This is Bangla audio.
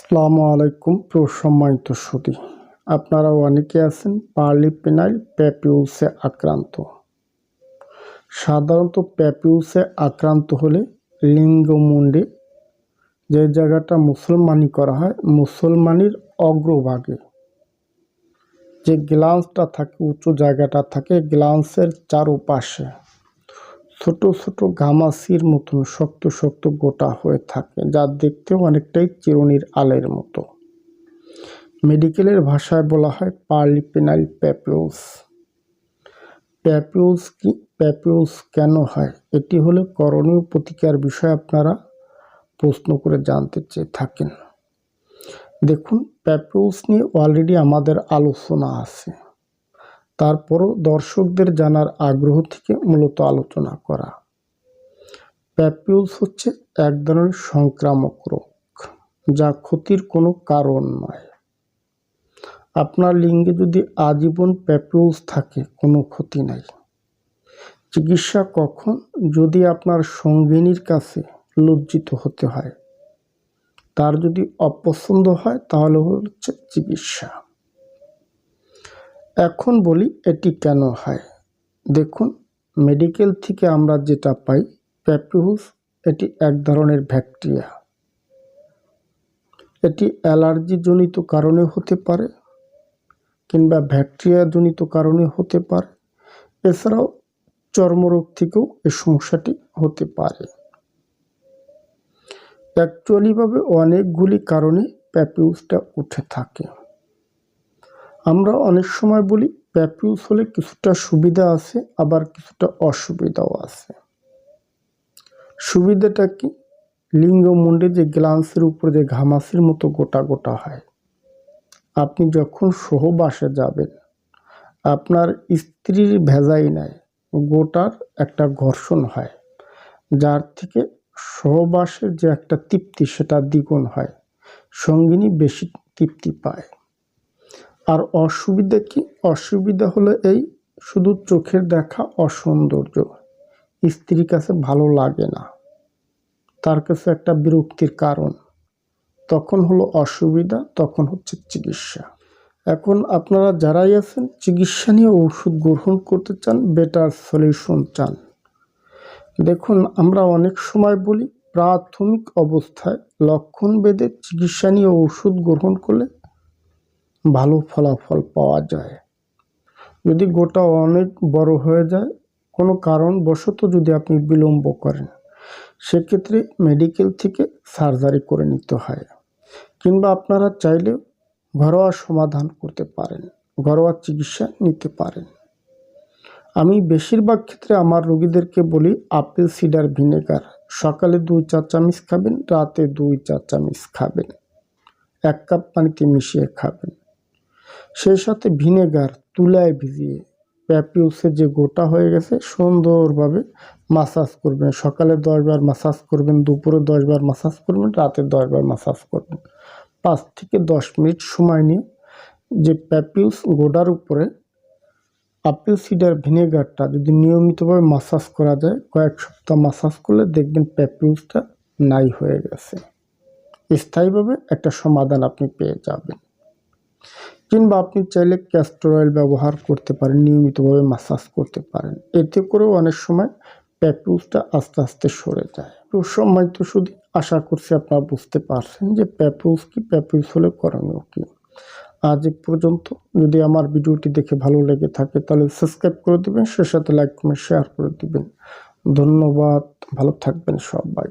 আসসালামু আলাইকুম প্রসম্মানিত সুদী আপনারা অনেকে আছেন পার্লিপেনাইল প্যাপিউসে আক্রান্ত। সাধারণত প্যাপিউসে আক্রান্ত হলে লিঙ্গমুণ্ডে যে জায়গাটা মুসলমানি করা হয়, মুসলমানির অগ্রভাগে যে গ্লান্সটা থাকে, উঁচু জায়গাটা থাকে, গ্লান্সের চারোপাশে ছোট ছোট ঘামাসির মতন শক্ত শক্ত গোটা হয়ে থাকে, যা দেখতেও অনেকটাই চিরুনির আলের মতো। মেডিকেলের ভাষায় বলা হয় পার্লিপেনাইল প্যাপিউস প্যাপিউস কি প্যাপিউস কেন হয়? এটি হলো করণীয় প্রতিকার বিষয়ে আপনারা প্রশ্ন করে জানতে চেয়ে থাকেন। দেখুন প্যাপিউস নিয়ে অলরেডি আমাদের আলোচনা আছে। তারপরও দর্শকদের জানার আগ্রহ থেকে মূলত আলোচনা করা। প্যাপিউস হচ্ছে এক ধরনের সংক্রামক রোগ, যা ক্ষতির কোনো কারণ নয়। আপনার লিঙ্গে যদি আজীবন প্যাপিউস থাকে, কোনো ক্ষতি নাই। চিকিৎসা কখন? যদি আপনার সঙ্গিনীর কাছে লজ্জিত হতে হয়। তার যদি অপছন্দ হয়, তাহলে হচ্ছে চিকিৎসা। এখন বলি এটি কেন হয়। দেখুন মেডিকেল থেকে আমরা যেটা পাই প্যাপিহুস এটি এক ধরনের ব্যাকটেরিয়া এটি অ্যালার্জিজনিত কারণে হতে পারে কিংবা ব্যাকটেরিয়াজনিত কারণে হতে পারে। এছাড়াও চর্মরোগ থেকেও এই সমস্যাটি হতে পারে। অ্যাকচুয়ালিভাবে অনেকগুলি কারণে প্যাপিউসটা উঠে থাকে। আমরা অনেক সময় বলি প্যাপিউস হলে কিছুটা সুবিধা আছে, আবার কিছুটা অসুবিধাও আছে। সুবিধাটা কি? লিঙ্গমুণ্ডে যে গ্লান্সের উপর যে ঘামাসির মতো গোটা গোটা হয়। আপনি যখন সহবাসে যাবেন, আপনার স্ত্রীর ভেজাই নাই, গোটার একটা ঘর্ষণ হয়, যার থেকে সহবাসের যে একটা তৃপ্তি সেটা দ্বিগুণ হয়, সঙ্গিনী বেশি তৃপ্তি পায়। আর অসুবিধা কি? অসুবিধা হলো এই শুধু চোখের দেখা অসৌন্দর্য। স্ত্রীর কাছে ভালো লাগে না। তার কাছে একটা বিরক্তির কারণ। তখন হলো অসুবিধা, তখন হচ্ছে চিকিৎসা। এখন আপনারা যারাই আছেন, চিকিৎসা নিয়ে ওষুধ গ্রহণ করতে চান বেটার সলিউশন চান। দেখুন, আমরা অনেক সময় বলি, প্রাথমিক অবস্থায় লক্ষণ বেদে চিকিৎসা নিয়ে ওষুধ গ্রহণ করলে ভালো ফলাফল পাওয়া যায়। যদি গোটা অনেক বড় হয়ে যায়, কোনো কারণবশত যদি আপনি বিলম্ব করেন, সেক্ষেত্রে মেডিকেল থেকে সার্জারি করে নিতে হয় কিংবা আপনারা চাইলেও ঘরোয়া সমাধান করতে পারেন, ঘরোয়া চিকিৎসা নিতে পারেন। আমি বেশিরভাগ ক্ষেত্রে আমার রোগীদেরকে বলি, আপেল, সিডার, ভিনেগার। সকালে দুই চার চামচ খাবেন, রাতে দুই চার চামচ খাবেন। এক কাপ পানিতে মিশিয়ে খাবেন। সেই সাথে ভিনেগার, তুলায় ভিজিয়ে প্যাপিউসের যে গোটা হয়ে গেছে, সুন্দরভাবে মাসাজ করবেন। সকালে দশবার মাসাজ করবেন, দুপুরে দশবার মাসাজ করবেন, রাতে দশবার মাসাজ করবেন। পাঁচ থেকে দশ মিনিট সময় নিয়ে যে প্যাপিউস গোডার উপরে আপেল সিডার ভিনেগারটা যদি নিয়মিতভাবে মাসাজ করা যায়, কয়েক সপ্তাহ মাসাজ করলে দেখবেন প্যাপিউসটা নাই হয়ে গেছে। স্থায়ীভাবে একটা সমাধান আপনি পেয়ে যাবেন। কিংবা আপনি চাইলে ক্যাস্টর অয়েল ব্যবহার করতে পারেন, নিয়মিতভাবে মাসাজ করতে পারেন। এতে করেও অনেক সময় প্যাপিউসটা আস্তে আস্তে সরে যায়। তো সম্মানিত শুধু আশা করছি আপনারা বুঝতে পারছেন যে প্যাপিউস কি প্যাপিউস হলে করণীয় কি। আজ পর্যন্ত। যদি আমার ভিডিওটি দেখে ভালো লেগে থাকে তাহলে সাবস্ক্রাইব করে দেবেন, সে সাথে লাইক কমেন্ট শেয়ার করে দেবেন। ধন্যবাদ, ভালো থাকবেন সবাই।